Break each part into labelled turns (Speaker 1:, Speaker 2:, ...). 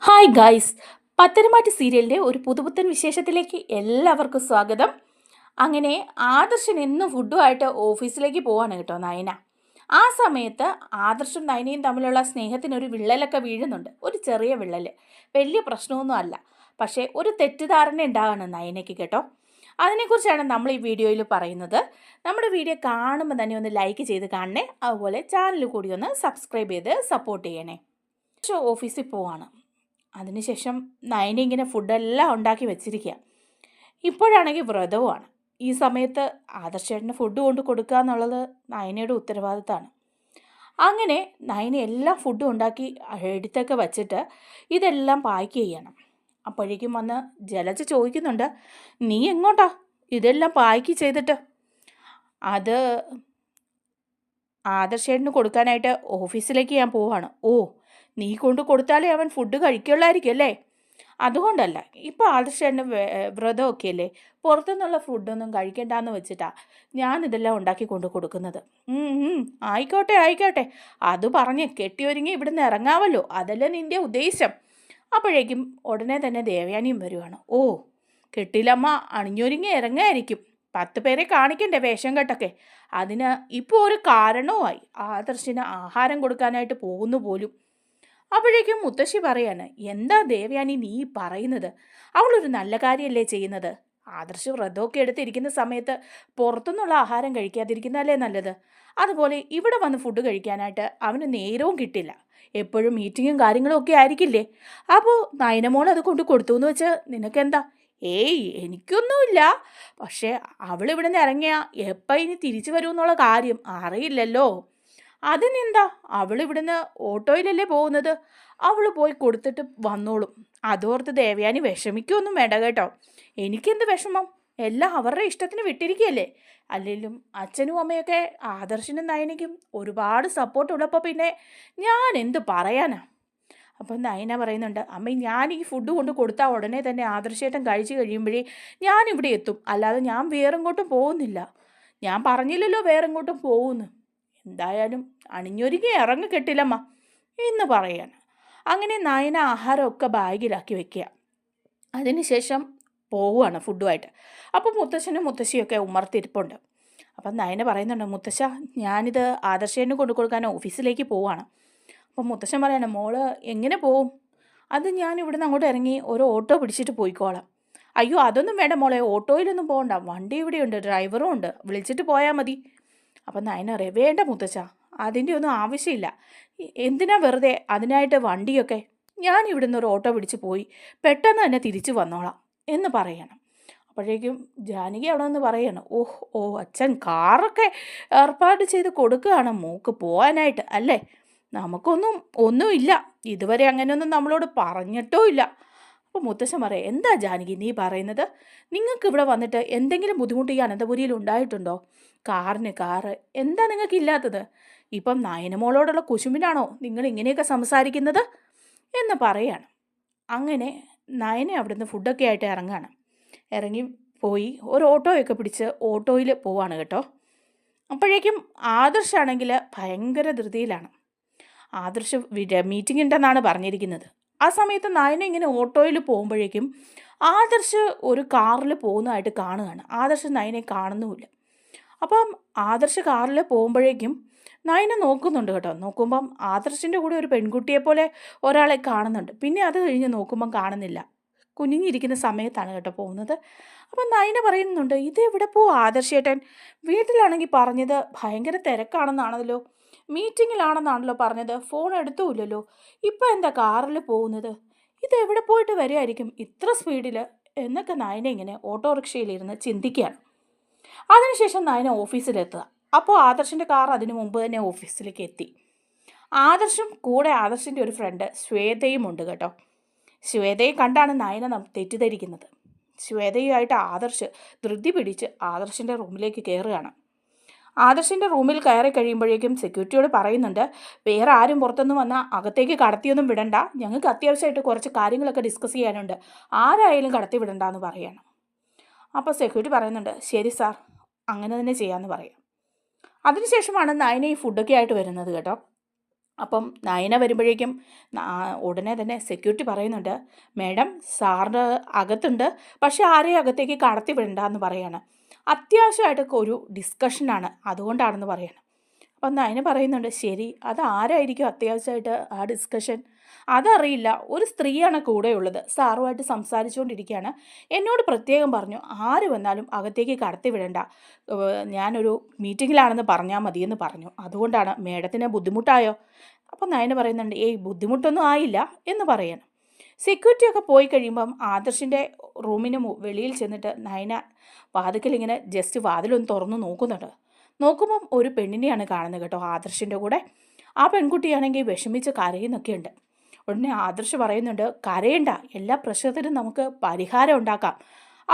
Speaker 1: Hi guys പത്തനംമാറ്റ് സീരിയലിന്റെ ഒരു പുതുപുത്തൻ വിശേഷത്തിലേക്ക് എല്ലാവർക്കും സ്വാഗതം. അങ്ങനെ ആദർശൻ എന്നും ഫുഡുമായിട്ട് ഓഫീസിലേക്ക് പോവാണ് കേട്ടോ നയന. ആ സമയത്ത് ആദർശും നയനയും തമ്മിലുള്ള സ്നേഹത്തിനൊരു വിള്ളലൊക്കെ വീഴുന്നുണ്ട്. ഒരു ചെറിയ വിള്ളൽ വലിയ പ്രശ്നമൊന്നും അല്ല. പക്ഷേ ഒരു തെറ്റിദ്ധാരണ ഉണ്ടാകാണ് നയനയ്ക്ക് കേട്ടോ. അതിനെക്കുറിച്ചാണ് നമ്മൾ ഈ വീഡിയോയിൽ പറയുന്നത്. നമ്മുടെ വീഡിയോ കാണുമ്പോൾ തന്നെ ഒന്ന് ലൈക്ക് ചെയ്ത് കാണണേ. അതുപോലെ ചാനൽ കൂടി ഒന്ന് സബ്സ്ക്രൈബ് ചെയ്ത് സപ്പോർട്ട് ചെയ്യണേ. ഓഫീസിൽ പോവാണ്. അതിനുശേഷം നയന ഇങ്ങനെ ഫുഡെല്ലാം ഉണ്ടാക്കി വെച്ചിരിക്കുക ഇപ്പോഴാണെങ്കിൽ വ്രതവുമാണ്. ഈ സമയത്ത് ആദർശേട്ടന് ഫുഡ് കൊണ്ട് കൊടുക്കുക എന്നുള്ളത് നയനയുടെ ഉത്തരവാദിത്തമാണ് അങ്ങനെ നയന എല്ലാം ഫുഡും ഉണ്ടാക്കി എടുത്തൊക്കെ വച്ചിട്ട് ഇതെല്ലാം പാക്ക് ചെയ്യണം. അപ്പോഴേക്കും വന്ന് ജലജ ചോദിക്കുന്നുണ്ട് നീ എങ്ങോട്ടാ? ഇതെല്ലാം പാക്ക് ചെയ്തിട്ട്? അത് ആദർശേട്ടന് കൊടുക്കാനായിട്ട് ഓഫീസിലേക്ക് ഞാൻ പോവാണ്. ഓ നീ കൊണ്ട് കൊടുത്താലേ അവൻ ഫുഡ് കഴിക്കുള്ളായിരിക്കും അല്ലേ? അതുകൊണ്ടല്ല ഇപ്പോൾ ആദർശേന്റെ വ്രതമൊക്കെ അല്ലേ പുറത്തുനിന്നുള്ള ഫുഡൊന്നും കഴിക്കണ്ടെന്ന് വെച്ചിട്ടാ ഞാനിതെല്ലാം ഉണ്ടാക്കി കൊണ്ട് കൊടുക്കുന്നത്. ആയിക്കോട്ടെ ആയിക്കോട്ടെ. അത് പറഞ്ഞ് കെട്ടിയൊരുങ്ങി ഇവിടുന്ന് ഇറങ്ങാമല്ലോ അതല്ലേ നിന്റെ ഉദ്ദേശം. അപ്പോഴേക്കും ഉടനെ തന്നെ ദേവയാനിയും വരുവാണ്. ഓ കെട്ടിലമ്മ അണിഞ്ഞൊരുങ്ങി ഇറങ്ങായിരിക്കും. പത്ത് പേരെ കാണിക്കണ്ടേ വേഷം കെട്ടൊക്കെ? അതിന് ഇപ്പോൾ ഒരു കാരണവുമായി. ആദർശിന് ആഹാരം കൊടുക്കാനായിട്ട് പോകുന്നു പോലും. അപ്പോഴേക്കും മുത്തശ്ശി പറയാണ് എന്താ ദേവയാനി നീ പറയുന്നത്? അവളൊരു നല്ല കാര്യമല്ലേ ചെയ്യുന്നത്? ആദർശ് വ്രതമൊക്കെ എടുത്തിരിക്കുന്ന സമയത്ത് പുറത്തുനിന്നുള്ള ആഹാരം കഴിക്കാതിരിക്കുന്നതല്ലേ നല്ലത്? അതുപോലെ ഇവിടെ വന്ന് ഫുഡ് കഴിക്കാനായിട്ട് അവന് നേരവും കിട്ടില്ല. എപ്പോഴും മീറ്റിങ്ങും കാര്യങ്ങളും ഒക്കെ ആയിരിക്കില്ലേ? അപ്പോൾ നയനമോൾ അത് കൊണ്ട് കൊടുത്തു എന്ന് വെച്ച് നിനക്കെന്താ? ഏയ് എനിക്കൊന്നുമില്ല. പക്ഷേ അവളിവിടെ നിന്ന് ഇറങ്ങിയ എപ്പോൾ ഇനി തിരിച്ചു വരുമെന്നുള്ള കാര്യം അറിയില്ലല്ലോ. അതിനെന്താ? അവൾ ഇവിടുന്ന് ഓട്ടോയിലല്ലേ പോകുന്നത്? അവൾ പോയി കൊടുത്തിട്ട് വന്നോളും. അതോർത്ത് ദേവയാനി വിഷമിക്കൊന്നും വേണ്ട കേട്ടോ. എനിക്കെന്ത് വിഷമം? എല്ലാം അവരുടെ ഇഷ്ടത്തിന് വിട്ടിരിക്കുകയല്ലേ? അല്ലെങ്കിലും അച്ഛനും അമ്മയൊക്കെ ആദർശനും നയനയ്ക്കും ഒരുപാട് സപ്പോർട്ട് ഉള്ളപ്പോൾ പിന്നെ ഞാൻ എന്ത് പറയാനാ? അപ്പം നയന പറയുന്നുണ്ട് അമ്മ ഞാൻ ഈ ഫുഡ് കൊണ്ട് കൊടുത്താൽ ഉടനെ തന്നെ ആദർശേട്ടൻ കഴിച്ചു കഴിയുമ്പോഴേ ഞാൻ ഇവിടെ എത്തും. അല്ലാതെ ഞാൻ വേറെങ്ങോട്ടും പോകുന്നില്ല. ഞാൻ പറഞ്ഞില്ലല്ലോ വേറെങ്ങോട്ടും പോകുന്നു. എന്തായാലും അണിഞ്ഞൊരുങ്ങി ഇറങ്ങി കെട്ടില്ലമ്മ എന്ന് പറയാണ് അങ്ങനെ നായന ആഹാരമൊക്കെ ബാഗിലാക്കി വെക്കുക. അതിനുശേഷം പോവുകയാണ് ഫുഡുമായിട്ട്. അപ്പോൾ മുത്തശ്ശനും മുത്തശ്ശിയൊക്കെ ഉമ്മർത്തിരിപ്പുണ്ട് അപ്പം നയന പറയുന്നുണ്ട് മുത്തശ്ശ ഞാനിത് ആദർശേനെ കൊണ്ടു കൊടുക്കാൻ ഓഫീസിലേക്ക് പോവാണ് അപ്പം മുത്തശ്ശൻ പറയാണ് മോൾ എങ്ങനെ പോവും? അത് ഞാൻ ഇവിടുന്ന് അങ്ങോട്ട് ഇറങ്ങി ഒരു ഓട്ടോ പിടിച്ചിട്ട് പോയിക്കോളാം. അയ്യോ അതൊന്നും വേണ്ട മോളെ ഓട്ടോയിലൊന്നും പോകണ്ട. വണ്ടി ഇവിടെയുണ്ട് ഡ്രൈവറും ഉണ്ട്. വിളിച്ചിട്ട് പോയാൽ മതി. അപ്പം നയന വേണ്ട മുത്തച്ഛ അതിന്റെ ഒന്നും ആവശ്യമില്ല. എന്തിനാ വെറുതെ അതിനായിട്ട് വണ്ടിയൊക്കെ? ഞാൻ ഇവിടുന്ന് ഒരു ഓട്ടോ പിടിച്ച് പോയി പെട്ടെന്ന് തന്നെ തിരിച്ചു വന്നോളാം എന്ന് പറയണം. അപ്പോഴേക്കും ജാനകി അവിടെ നിന്ന് പറയണം ഓഹ് ഓ അച്ഛൻ കാറൊക്കെ ഏർപ്പാട് ചെയ്ത് കൊടുക്കുകയാണ് മൂക്ക് പോകാനായിട്ട് അല്ലേ? നമുക്കൊന്നും ഒന്നുമില്ല. ഇതുവരെ അങ്ങനെയൊന്നും നമ്മളോട് പറഞ്ഞിട്ടോ ഇല്ല അപ്പോൾ മുത്തശ്ശൻ പറയാം എന്താ ജാനകി നീ പറയുന്നത്? നിങ്ങൾക്ക് ഇവിടെ വന്നിട്ട് എന്തെങ്കിലും ബുദ്ധിമുട്ട് ഈ അനന്തപുരിയിൽ ഉണ്ടായിട്ടുണ്ടോ? കാറിന് കാറ് എന്താ നിങ്ങൾക്ക് ഇല്ലാത്തത്? ഇപ്പം നയനമോളോടുള്ള കുശുമ്പിനാണോ നിങ്ങൾ ഇങ്ങനെയൊക്കെ സംസാരിക്കുന്നത്? എന്ന് പറയാണ്. അങ്ങനെ നയനെ അവിടുന്ന് ഫുഡൊക്കെ ആയിട്ട് ഇറങ്ങാണ്. ഇറങ്ങി പോയി ഒരു ഓട്ടോയൊക്കെ പിടിച്ച് ഓട്ടോയിൽ പോവാണ് കേട്ടോ. അപ്പോഴേക്കും ആദർശാണെങ്കിൽ ഭയങ്കര ധൃതിയിലാണ്. ആദർശ് മീറ്റിംഗ് ഉണ്ടെന്നാണ് പറഞ്ഞിരിക്കുന്നത്. ആ സമയത്ത് നയന ഇങ്ങനെ ഓട്ടോയിൽ പോകുമ്പോഴേക്കും ആദർശ് ഒരു കാറിൽ പോകുന്നതായിട്ട് കാണുകയാണ്. ആദർശ് നയനെ കാണുന്നുമില്ല. അപ്പം ആദർശ് കാറിൽ പോകുമ്പോഴേക്കും നയന നോക്കുന്നുണ്ട് കേട്ടോ. നോക്കുമ്പം ആദർശിന്റെ കൂടെ ഒരു പെൺകുട്ടിയെ പോലെ ഒരാളെ കാണുന്നുണ്ട്. പിന്നെ അത് കഴിഞ്ഞ് നോക്കുമ്പം കാണുന്നില്ല. കുനിഞ്ഞിരിക്കുന്ന സമയത്താണ് കേട്ടോ പോകുന്നത്. അപ്പം നയന പറയുന്നുണ്ട് ഇത് എവിടെ പോവും ആദർശേട്ടൻ? വീട്ടിലാണെങ്കിൽ പറഞ്ഞത് ഭയങ്കര തിരക്കാണെന്നാണല്ലോ. മീറ്റിങ്ങിലാണെന്നാണല്ലോ പറഞ്ഞത്. ഫോൺ എടുത്തുമില്ലല്ലോ. ഇപ്പം എന്താ കാറിൽ പോകുന്നത്? ഇത് എവിടെ പോയിട്ട് വരികയായിരിക്കും? ഇത്ര സ്പീഡിൽ എന്നൊക്കെ നയന ഇങ്ങനെ ഓട്ടോറിക്ഷയിലിരുന്ന് ചിന്തിക്കുകയാണ്. അതിനുശേഷം നയന ഓഫീസിലെത്തുക. അപ്പോൾ ആദർശിന്റെ കാർ അതിനു മുമ്പ് തന്നെ ഓഫീസിലേക്ക് എത്തി. ആദർശും കൂടെ ആദർശിന്റെ ഒരു ഫ്രണ്ട് ശ്വേതയും ഉണ്ട് കേട്ടോ. ശ്വേതയെ കണ്ടാണ് നയന നാം തെറ്റിദ്ധരിക്കുന്നത്. ശ്വേതയുമായിട്ട് ആദർശ് ധൃതി പിടിച്ച് ആദർശിന്റെ റൂമിലേക്ക് കയറുകയാണ്. ആദർശിന്റെ റൂമിൽ കയറി കഴിയുമ്പോഴേക്കും സെക്യൂരിറ്റിയോട് പറയുന്നുണ്ട് വേറെ ആരും പുറത്തൊന്നും വന്നാൽ അകത്തേക്ക് കടത്തിയൊന്നും വിടണ്ട. ഞങ്ങൾക്ക് അത്യാവശ്യമായിട്ട് കുറച്ച് കാര്യങ്ങളൊക്കെ ഡിസ്കസ് ചെയ്യാനുണ്ട്. ആരായാലും കടത്തി വിടണ്ട എന്ന് പറയണം. അപ്പോൾ സെക്യൂരിറ്റി പറയുന്നുണ്ട് ശരി സാർ അങ്ങനെ തന്നെ ചെയ്യാമെന്ന് പറയാം. അതിനുശേഷമാണ് നയന ഈ ഫുഡൊക്കെ ആയിട്ട് വരുന്നത് കേട്ടോ. അപ്പം നയന വരുമ്പോഴേക്കും ഉടനെ തന്നെ സെക്യൂരിറ്റി പറയുന്നുണ്ട് മേഡം സാറിന്റെ അകത്തുണ്ട്. പക്ഷേ ആരെയും അകത്തേക്ക് കടത്തി വിടണ്ട എന്ന് പറയാണ്. അത്യാവശ്യമായിട്ടൊക്കെ ഒരു ഡിസ്കഷനാണ് അതുകൊണ്ടാണെന്ന് പറയണം. അപ്പം അതിന് പറയുന്നുണ്ട് ശരി അത് ആരായിരിക്കും അത്യാവശ്യമായിട്ട് ആ ഡിസ്കഷൻ അതറിയില്ല. ഒരു സ്ത്രീയാണ് കൂടെയുള്ളത് സാറുമായിട്ട് സംസാരിച്ചുകൊണ്ടിരിക്കുകയാണ്. എന്നോട് പ്രത്യേകം പറഞ്ഞു ആര് വന്നാലും അകത്തേക്ക് കടത്തി വിടണ്ട. ഏഹ് ഞാനൊരു മീറ്റിങ്ങിലാണെന്ന് പറഞ്ഞാൽ മതിയെന്ന് പറഞ്ഞു. അതുകൊണ്ടാണ് മേഡത്തിന് ബുദ്ധിമുട്ടായോ? അപ്പം നയന പറയുന്നുണ്ട് ഏയ് ബുദ്ധിമുട്ടൊന്നും ആയില്ല എന്ന് പറയണം. സെക്യൂരിറ്റി ഒക്കെ പോയി കഴിയുമ്പം ആദർശിന്റെ റൂമിന് വെളിയിൽ ചെന്നിട്ട് നയന വാതിക്കൽ ഇങ്ങനെ ജസ്റ്റ് വാതിലൊന്ന് തുറന്ന് നോക്കുന്നുണ്ട്. നോക്കുമ്പം ഒരു പെണ്ണിനെയാണ് കാണുന്നത് കേട്ടോ ആദർശിന്റെ കൂടെ. ആ പെൺകുട്ടിയാണെങ്കിൽ വിഷമിച്ച് കരയുന്നൊക്കെ ഉണ്ട് ഉടനെ ആദർശ് പറയുന്നുണ്ട് കരയണ്ട എല്ലാ പ്രശ്നത്തിനും നമുക്ക് പരിഹാരം ഉണ്ടാക്കാം.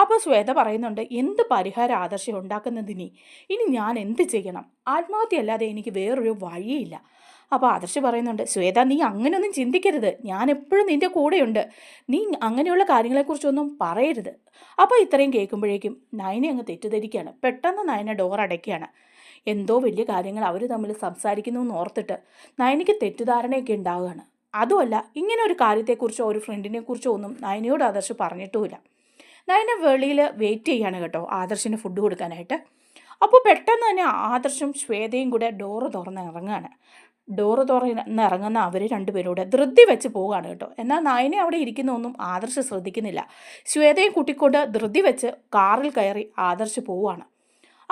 Speaker 1: അപ്പോൾ ശ്വേത പറയുന്നുണ്ട് എന്ത് പരിഹാരം ആദർശം ഉണ്ടാക്കുന്നതിനി? ഇനി ഞാൻ എന്ത് ചെയ്യണം? ആത്മഹത്യ അല്ലാതെ എനിക്ക് വേറൊരു വഴിയില്ല. അപ്പോൾ ആദർശ് പറയുന്നുണ്ട് ശ്വേത നീ അങ്ങനെയൊന്നും ചിന്തിക്കരുത്. ഞാൻ എപ്പോഴും നിന്റെ കൂടെയുണ്ട്. നീ അങ്ങനെയുള്ള കാര്യങ്ങളെക്കുറിച്ചൊന്നും പറയരുത്. അപ്പോൾ ഇത്രയും കേൾക്കുമ്പോഴേക്കും നയനെ അങ്ങ് തെറ്റിദ്ധരിക്കുകയാണ്. പെട്ടെന്ന് നയന ഡോർ അടയ്ക്കുകയാണ്. എന്തോ വലിയ കാര്യങ്ങൾ അവർ തമ്മിൽ സംസാരിക്കുന്നു എന്ന് ഓർത്തിട്ട് നയനിക്ക് തെറ്റിദ്ധാരണയൊക്കെ ഉണ്ടാവുകയാണ്. അതുമല്ല ഇങ്ങനെ ഒരു കാര്യത്തെക്കുറിച്ചോ ഒരു ഫ്രണ്ടിനെ കുറിച്ചോ ഒന്നും നയനയോട് ആദർശ് പറഞ്ഞിട്ടുമില്ല. നയന വെളിയിൽ വെയിറ്റ് ചെയ്യാണ് കേട്ടോ ആദർശിന് ഫുഡ് കൊടുക്കാനായിട്ട്. അപ്പോൾ പെട്ടെന്ന് തന്നെ ആദർശും ശ്വേതയും കൂടെ ഡോറ് തുറന്ന് ഇറങ്ങുകയാണ്. ഡോറ് തുറന്ന് ഇറങ്ങുന്ന അവർ രണ്ടുപേരോട് ധൃതി വെച്ച് പോവുകയാണ് കേട്ടോ. എന്നാൽ നയനെ അവിടെ ഇരിക്കുന്നൊന്നും ആദർശ് ശ്രദ്ധിക്കുന്നില്ല. ശ്വേതയും കൂട്ടിക്കൊണ്ട് ധൃതി വെച്ച് കാറിൽ കയറി ആദർശ് പോവുകയാണ്.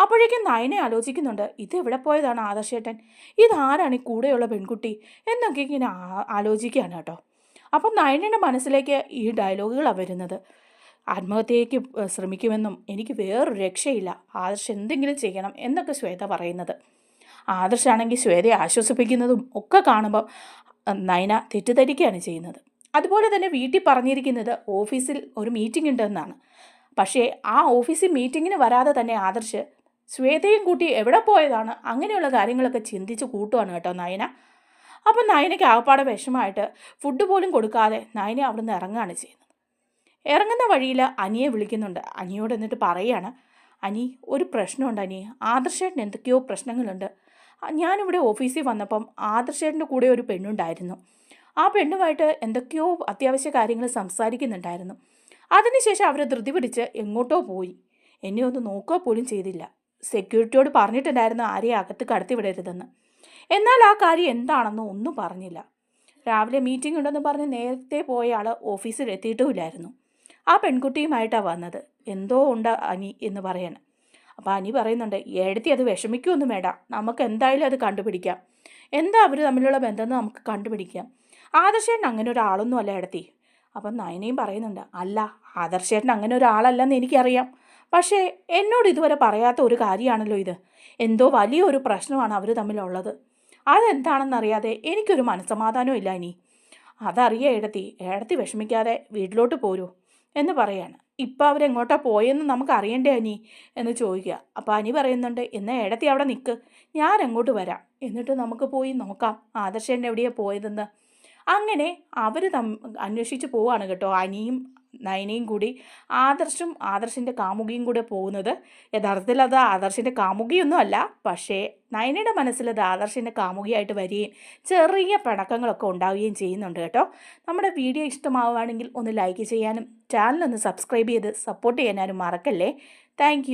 Speaker 1: അപ്പോഴേക്കും നയനെ ആലോചിക്കുന്നുണ്ട് ഇത് എവിടെ പോയതാണ് ആദർശേട്ടൻ? ഇതാരാണ് ഈ കൂടെയുള്ള പെൺകുട്ടി? എന്നൊക്കെ ഇങ്ങനെ ആലോചിക്കുകയാണ് കേട്ടോ. അപ്പം നയനയുടെ മനസ്സിലേക്ക് ഈ ഡയലോഗുകളാണ് വരുന്നത്. ആത്മഹത്യയ്ക്ക് ശ്രമിക്കുമെന്നും എനിക്ക് വേറൊരു രക്ഷയില്ല. ആദർശ് എന്തെങ്കിലും ചെയ്യണം എന്നൊക്കെ ശ്വേത പറയുന്നത്. ആദർശാണെങ്കിൽ ശ്വേതയെ ആശ്വസിപ്പിക്കുന്നതും ഒക്കെ കാണുമ്പോൾ നയന തെറ്റിദ്ധരിക്കുകയാണ് ചെയ്യുന്നത്. അതുപോലെ തന്നെ വീട്ടിൽ പറഞ്ഞിരിക്കുന്നത് ഓഫീസിൽ ഒരു മീറ്റിംഗ് ഉണ്ടെന്നാണ്. പക്ഷേ ആ ഓഫീസിൽ മീറ്റിങ്ങിന് വരാതെ തന്നെ ആദർശ് ശ്വേതയും കൂട്ടി എവിടെ പോയതാണ്? അങ്ങനെയുള്ള കാര്യങ്ങളൊക്കെ ചിന്തിച്ച് കൂട്ടുവാണ് കേട്ടോ നയന. അപ്പം നയനയ്ക്ക് ആകപ്പാടെ വിഷമമായിട്ട് ഫുഡ് പോലും കൊടുക്കാതെ നയനെ അവിടുന്ന് ഇറങ്ങുകയാണ് ചെയ്യുന്നത്. ഇറങ്ങുന്ന വഴിയിൽ അനിയെ വിളിക്കുന്നുണ്ട്. അനിയോട് എന്നിട്ട് പറയുകയാണ് അനി ഒരു പ്രശ്നമുണ്ട് അനി. ആദർശേട്ടന് എന്തൊക്കെയോ പ്രശ്നങ്ങളുണ്ട്. ഞാനിവിടെ ഓഫീസിൽ വന്നപ്പം ആദർശേട്ടന്റെ കൂടെ ഒരു പെണ്ണുണ്ടായിരുന്നു. ആ പെണ്ണുമായിട്ട് എന്തൊക്കെയോ അത്യാവശ്യ കാര്യങ്ങൾ സംസാരിക്കുന്നുണ്ടായിരുന്നു. അതിനുശേഷം അവർ ധൃതി പിടിച്ച് എങ്ങോട്ടോ പോയി. എന്നെ ഒന്ന് നോക്കുക പോലും ചെയ്തില്ല. സെക്യൂരിറ്റിയോട് പറഞ്ഞിട്ടുണ്ടായിരുന്നു ആരെയും അകത്ത് കടത്തി വിടരുതെന്ന്. എന്നാൽ ആ കാര്യം എന്താണെന്ന് ഒന്നും പറഞ്ഞില്ല. രാവിലെ മീറ്റിംഗ് ഉണ്ടെന്ന് പറഞ്ഞ് നേരത്തെ പോയ ആൾ ഓഫീസിൽ എത്തിയിട്ടുമില്ലായിരുന്നു. ആ പെൺകുട്ടിയുമായിട്ടാണ് വന്നത്. എന്തോ ഉണ്ട് അനി എന്ന് പറയണം. അപ്പോൾ അനി പറയുന്നുണ്ട് എഴുത്തി അത് വിഷമിക്കുമൊന്നും വേണ്ട. നമുക്ക് എന്തായാലും അത് കണ്ടുപിടിക്കാം. എന്താ അവർ തമ്മിലുള്ള ബന്ധം നമുക്ക് കണ്ടുപിടിക്കാം. ആദർശേട്ടൻ അങ്ങനെ ഒരാളൊന്നും അല്ല എടത്തി അപ്പം നയനയും പറയുന്നുണ്ട് അല്ല ആദർശേട്ടൻ അങ്ങനെ ഒരാളല്ലെന്ന് എനിക്കറിയാം. പക്ഷേ എന്നോട് ഇതുവരെ പറയാത്ത ഒരു കാര്യമാണല്ലോ ഇത്. എന്തോ വലിയൊരു പ്രശ്നമാണ് അവർ തമ്മിലുള്ളത്. അതെന്താണെന്നറിയാതെ എനിക്കൊരു മനസ്സമാധാനവും ഇല്ല ഇനി. അതറിയ എടത്തി എടത്തി വിഷമിക്കാതെ വീട്ടിലോട്ട് പോരൂ എന്ന് പറയാണ്. ഇപ്പം അവരെങ്ങോട്ടാ പോയെന്ന് നമുക്ക് അറിയണ്ടേ അനി? എന്ന് ചോദിക്കുക. അപ്പോൾ അനി പറയുന്നുണ്ട് എന്നാൽ ഏടത്തി അവിടെ നിൽക്ക് ഞാൻ അങ്ങോട്ട് വരാം. എന്നിട്ട് നമുക്ക് പോയി നോക്കാം. ആദർശന്റെ എവിടെയാണ് പോയതെന്ന്. അങ്ങനെ അവർ തം അന്വേഷിച്ച് പോവാണ് കേട്ടോ അനിയും നയനയും കൂടി ആദർശും ആദർശിന്റെ കാമുകിയും കൂടെ പോകുന്നത്. യഥാർത്ഥത്തിൽ അത് ആദർശിന്റെ കാമുകിയൊന്നും അല്ല. പക്ഷേ നയനയുടെ മനസ്സിൽ അത് ആദർശിന്റെ കാമുകിയായിട്ട് വരികയും ചെറിയ പിണക്കങ്ങളൊക്കെ ഉണ്ടാവുകയും ചെയ്യുന്നുണ്ട് കേട്ടോ. നമ്മുടെ വീഡിയോ ഇഷ്ടമാവുകയാണെങ്കിൽ ഒന്ന് ലൈക്ക് ചെയ്യാനും ചാനലൊന്ന് സബ്സ്ക്രൈബ് ചെയ്ത് സപ്പോർട്ട് ചെയ്യാനും മറക്കല്ലേ. താങ്ക്